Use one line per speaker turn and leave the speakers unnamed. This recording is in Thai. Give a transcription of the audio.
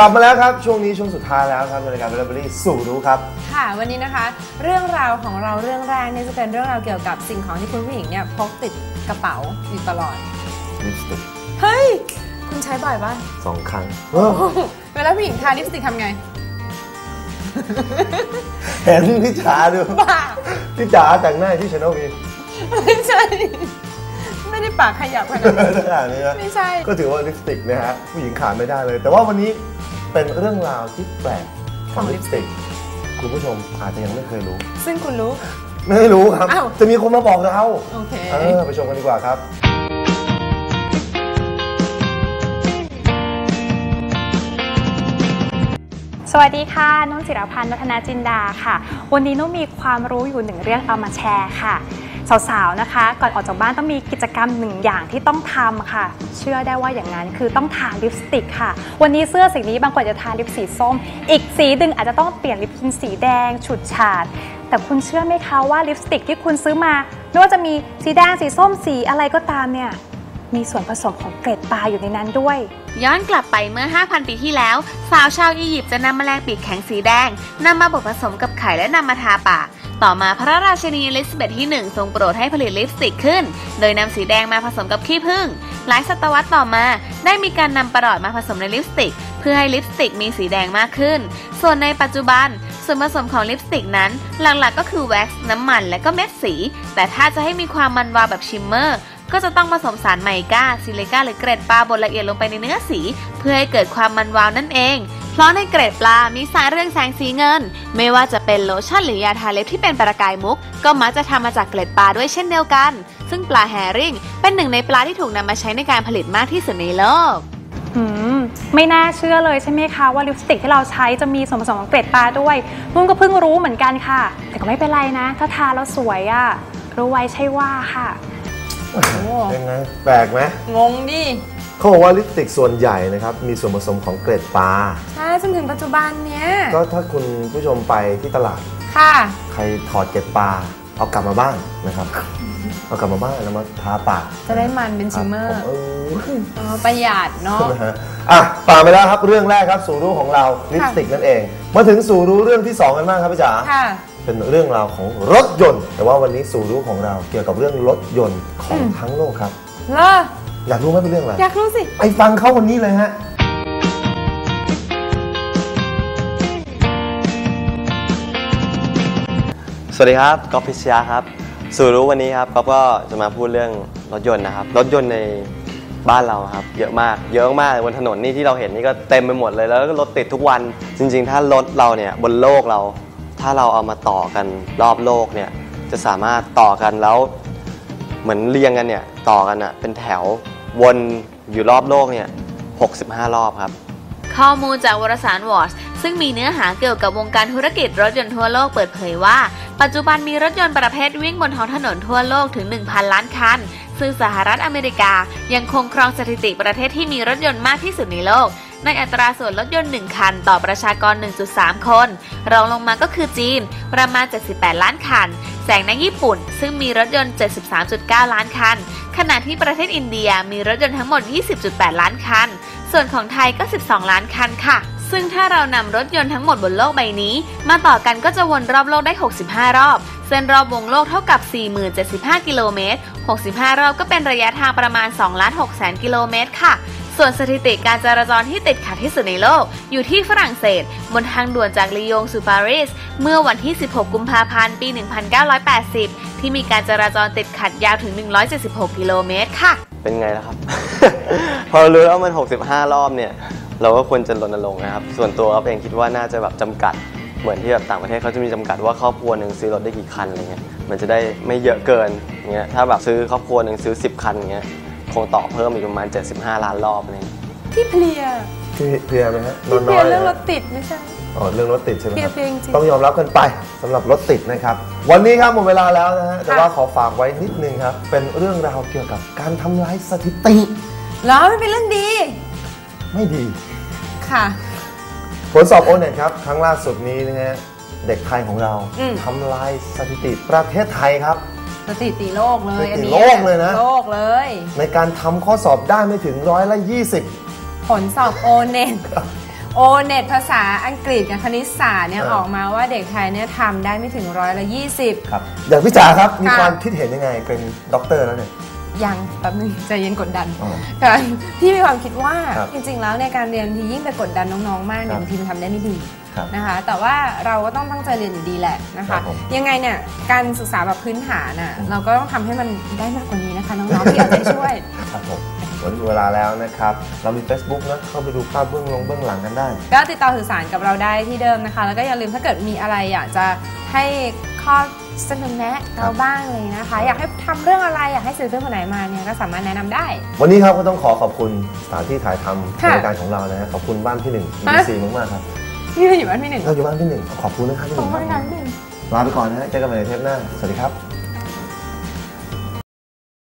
กลับมาแล้วครับ ช่วงนี้ช่วงสุดท้ายแล้วครับในรายการเบลเบอรี่สู่รู้ครับ
ค่ะ วันนี้นะคะ เรื่องราวของเราเรื่องแรกเนี่ยจะเป็นเรื่องราวเกี่ยวกับสิ่งของที่คุณผู้หญิงเนี่ยพกติดกระเป๋าอยู่ตลอด
ลิปสติก
เฮ้ย คุณใช้บ่อยปะ
สองครั้งเออ
เวลาผู้หญิงทาลิปสติกทำไง
เห็นพี่จ๋าดู
บ้า
พี่จ๋าแต่งหน้าที่ชาแนลวี
ไม่ใช่ ไม่ได้ปากขยับขนาดนั้น
ขนาดนี้นะ
ไม่ใช่
ก็ถือว่าลิปสติกนะฮะผู้หญิงขาดไม่ได้เลย แต่ว่าวันนี้เป็นเรื่องราวที่แปลกของลิปสติก คุณผู้ชมอาจจะยังไม่เคยรู้
ซึ่งคุณรู้
ไม่รู้ครับ
อ้าว
จะมีคนมาบอกเรา
โอเค
เออไปชมกันดีกว่าครับ
สวัสดีค่ะนุ่นศิรพันธ์วัฒนาจินดาค่ะ วันนี้นุ่นมีความรู้อยู่หนึ่งเรื่องเอามาแชร์ค่ะ สาวๆนะคะ ก่อนออกจากบ้านต้องมีกิจกรรมหนึ่งอย่างที่ต้องทำค่ะ เชื่อได้ว่าอย่างนั้นคือต้องทาลิปสติกค่ะ วันนี้เสื้อสีนี้บางคนจะทาลิปสีส้ม อีกสีดึงอาจจะต้องเปลี่ยนลิปเป็นสีแดงฉูดฉาด แต่คุณเชื่อไหมคะว่าลิปสติกที่คุณซื้อมาไม่ว่าจะมีสีแดงสีส้มสีอะไรก็ตามเนี่ย มีส่วนผสมของเกล็ดปลาอยู่ในนั้นด้วย
ย้อนกลับไปเมื่อ 5,000 ปีที่แล้ว สาวชาวอียิปต์จะนำแมลงปีกแข็งสีแดงนำมาบดผสมกับไข่และนำมาทาปาก ต่อมาพระราชินีอลิซาเบธที่ 1 ทรงโปรดให้ผลิตลิปสติกขึ้น โดยนำสีแดงมาผสมกับขี้ผึ้งหลายศตวรรษต่อมาได้มีการนำประหลอดมาผสมในลิปสติก เพื่อให้ลิปสติกมีสีแดงมากขึ้น ส่วนในปัจจุบันส่วนผสมของลิปสติกนั้น หลักๆก็คือแว็กซ์น้ำมันและก็เม็ดสี แต่ถ้าจะให้มีความมันวาวแบบชิมเมอร์ ก็จะต้องผสมสารไมก้าซิลิก้าหรือเกรดปลาบดละเอียดลงไปในเนื้อสี เพื่อให้เกิดความมันวาวนั่นเอง เพราะในเกรดปลา มีสารเรืองแสงสีเงิน ไม่ว่าจะเป็นโลชั่นหรือยาทาเล็บที่เป็นประกายมุก ก็มักจะทำมาจากเกล็ดปลาด้วยเช่นเดียวกัน ซึ่งปลาแฮริงเป็นหนึ่งในปลาที่ถูกนำมาใช้ในการผลิตมากที่สุดในโลก
อืมไม่น่าเชื่อเลยใช่ไหมคะว่าลิปสติกที่เราใช้จะมีส่วนผสมของเกล็ดปลาด้วยนุ่นก็เพิ่งรู้เหมือนกันค่ะ แต่ก็ไม่เป็นไรนะ ถ้าทาแล้วสวยอะ่ะรู้ไว้ใช่ว่าค่ะ
เป็นไง แปลกไหม
งงดิ
เขาบอกว่าลิปสติกส่วนใหญ่นะครับ มีส่วนผสมของเกล็ดปลา
ใช่จนถึงปัจจุบันเนี้ย
ก็ถ้าคุณผู้ชมไปที่ตลาด
ค่ะ
ใครถอดเกล็ดปลา เอากลับมาบ้านนะครับ เอากลับมาบ้านแล้วมาทาปาก
จะได้มันเป็นชิมเมอ
ค
ร์
บผเออ
อ๋อประหยัดเนาะ
นะฮะอะผ่านไปแล้วครับเรื่องแรกครับสู่รู้ของเราลิปสติกนั่นเอง มาถึงสู่รู้เรื่องที่สองกันบ้างครับพี่จ๋า
ค่ะ
เป็นเรื่องราวของรถยนต์ แต่ว่าวันนี้สู่รู้ของเราเกี่ยวกับเรื่องรถยนต์ของ
อืม
ทั้งโลกครับ
เหรอ
อยากรู้ไหมเป็นเรื่องอะไร
อยากรู้สิ
ไปฟังเขาวันนี้เลยฮะ
สวัสดีครับก๊อฟพิชยาครับ สู่รู้วันนี้ครับก๊อฟก็จะมาพูดเรื่องรถยนต์นะครับ รถยนต์ในบ้านเราครับ เยอะมาก เยอะมากบนถนนนี่ที่เราเห็นนี่ก็เต็มไปหมดเลยแล้วก็รถติดทุกวัน จริง ๆ ถ้ารถเราเนี่ยบนโลกเรา ถ้าเราเอามาต่อกันรอบโลกเนี่ยจะสามารถต่อกันแล้วเหมือนเรียงกันเนี่ยต่อกันอะเป็นแถววนอยู่รอบโลกเนี่ย65 รอบครับ
ข้อมูลจากวารสารวอร์ซึ่งมีเนื้อหาเกี่ยวกับวงการธุรกิจรถยนต์ทั่วโลกเปิดเผยว่า ปัจจุบันมีรถยนต์ประเภทวิ่งบนท้องถนนทั่วโลกถึง 1,000 ล้านคัน ซึ่งสหรัฐอเมริกายังคงครองสถิติประเทศที่มีรถยนต์มากที่สุดในโลก ในอัตราส่วนรถยนต์ 1 คัน ต่อประชากร 1.3 คน รองลงมาก็คือจีน ประมาณ 78 ล้านคัน แสงในญี่ปุ่น ซึ่งมีรถยนต์ 73.9 ล้านคัน ขณะที่ประเทศอินเดียมีรถยนต์ทั้งหมด 20.8 ล้านคัน ส่วนของไทยก็ 12 ล้านคันค่ะซึ่งถ้าเรานำรถยนต์ทั้งหมดบนโลกใบนี้ มาต่อกันก็จะวนรอบโลกได้ 65 รอบ เส้นรอบวงโลกเท่ากับ 4075 กิโลเมตร 65 รอบก็เป็นระยะทางประมาณ2ล้าน6แสนกิโลเมตรค่ะ ส่วนสถิติการจราจรที่ติดขัดที่สุดในโลก อยู่ที่ฝรั่งเศส บนทางด่วนจากลียงสู่ปารีส เมื่อวันที่ 16 กุมภาพันธ์ ปี 1980 ที่มีการจราจรติดขัดยาวถึง 176 กิโลเมตรค่ะ
เป็นไงล่ะครับ พอรู้แล้วมัน 65 รอบเนี่ย เราก็ควรจะรณรงค์นะครับ ส่วนตัวเราเองคิดว่าน่าจะแบบจำกัด เหมือนที่แบบต่างประเทศเขาจะมีจำกัดว่าครอบครัวหนึ่งซื้อรถได้กี่คันอะไรเงี้ย มันจะได้ไม่เยอะเกินเงี้ย ถ้าแบบซื้อครอบครัวหนึ่งซื้อ 10 คันเงี้ย งต่อเพิ่มอีกประมาณ 75 ล้านรอบอะไรเงี้ย
ที่เพลีย
ที่เพลียไหมฮะน
ที่
อน
เพ
น้
ลี
อยย
เรื่อง
นะ
รถติดไม่ใช่
อ๋อเรื่องรถติดใช่ไหมครับ
เพลียๆจริงๆ
ต้องยอมรับกันไปสำหรับรถติดนะครับ วันนี้ครับหมดเวลาแล้วนะฮะแต่ว่าขอฝากไว้นิดนึงครับ เป็นเรื่องราวเกี่ยวกับการทำลายสถิติ
แล้วไม่เป็นเรื่องดี
ไม่ดี
ค่ะ
ผลสอบโอเน็ตครับ ครั้งล่าสุดนี้นะฮะเด็กไทยของเรา
อืม
ทำลายสถิติประเทศไทยครับ
สถิติโลกเลย
สถิติ
อันนี้
โลกเลยนะ
โลกเลย
ในการทำข้อสอบได้ไม่ถึงร้อยละ20
ผลสอบโอเน็ตโอเน็ตภาษาอังกฤษกับคณิตศาสตร์เนี่ย
เออ
ออกมาว่าเด็กไทยเนี่ยทำได้ไม่ถึงร้อยละยี่สิบ
ครับอย่างพี่จ๋าครับมี
ค่ะ
ความคิดเห็นยังไงเป็นด็อกเตอร์แล้วเนี่ย
ยังแป๊บนึงใจเย็นกดดัน
อ๋อ
ค่ะพี่มีความคิดว่า
ครับ
จริงๆ แล้วในการเรียนที่ยิ่งไปกดดันน้องๆ มากเนี่
ครั
ย
บ
บางทีมันทำได้ไม่ดี
ครับ
นะคะ แต่ว่าเราก็ต้องตั้งใจเรียนอยู่ดีแหละนะ
ครั
คะ
บผม
ยังไงเนี่ยการศึกษาแบบพื้นฐานอะ
อืม
เราก็ต้องทำให้มันได้มากกว่านี้นะคะน้องๆที่เอาใจช่วย
ครับผมวันนี้เวลาแล้วนะครับ เรามี Facebook นะเข้าไปดูภาพเบื้องลงเบื้องหลังกันได้
ก็ติดต่อสื่อสารกับเราได้ที่เดิมนะคะ แล้วก็อย่าลืมถ้าเกิดมีอะไรอยากจะให้ข้อเสนอแนะเราบ้างเลยนะคะ อยากให้ทำเรื่องอะไรอยากให้สื่อเรื่องคนไหนมาเนี่ยก็สามารถแนะนำได้
วันนี้ครับก็ต้องขอขอบคุณสถานที่ถ่ายทำ
ค่ะ
รายการของเรานะฮะขอบคุณบ้านพี่หนึ่ง
ฮะ
BBC มากๆครับ
นี่เราอยู่บ้านพี่หนึ่ง
เราอยู่บ้านพี่หนึ่งขอบคุณนะครับพี่ห
ขอ
นึ่
บ
ง
คุณ
ค
ค่ะ
รับ
พี่หนึ่ง
ลาไปก่อนนะฮะเจอกันใหม่ในเทปหน้า สวัสดีครับ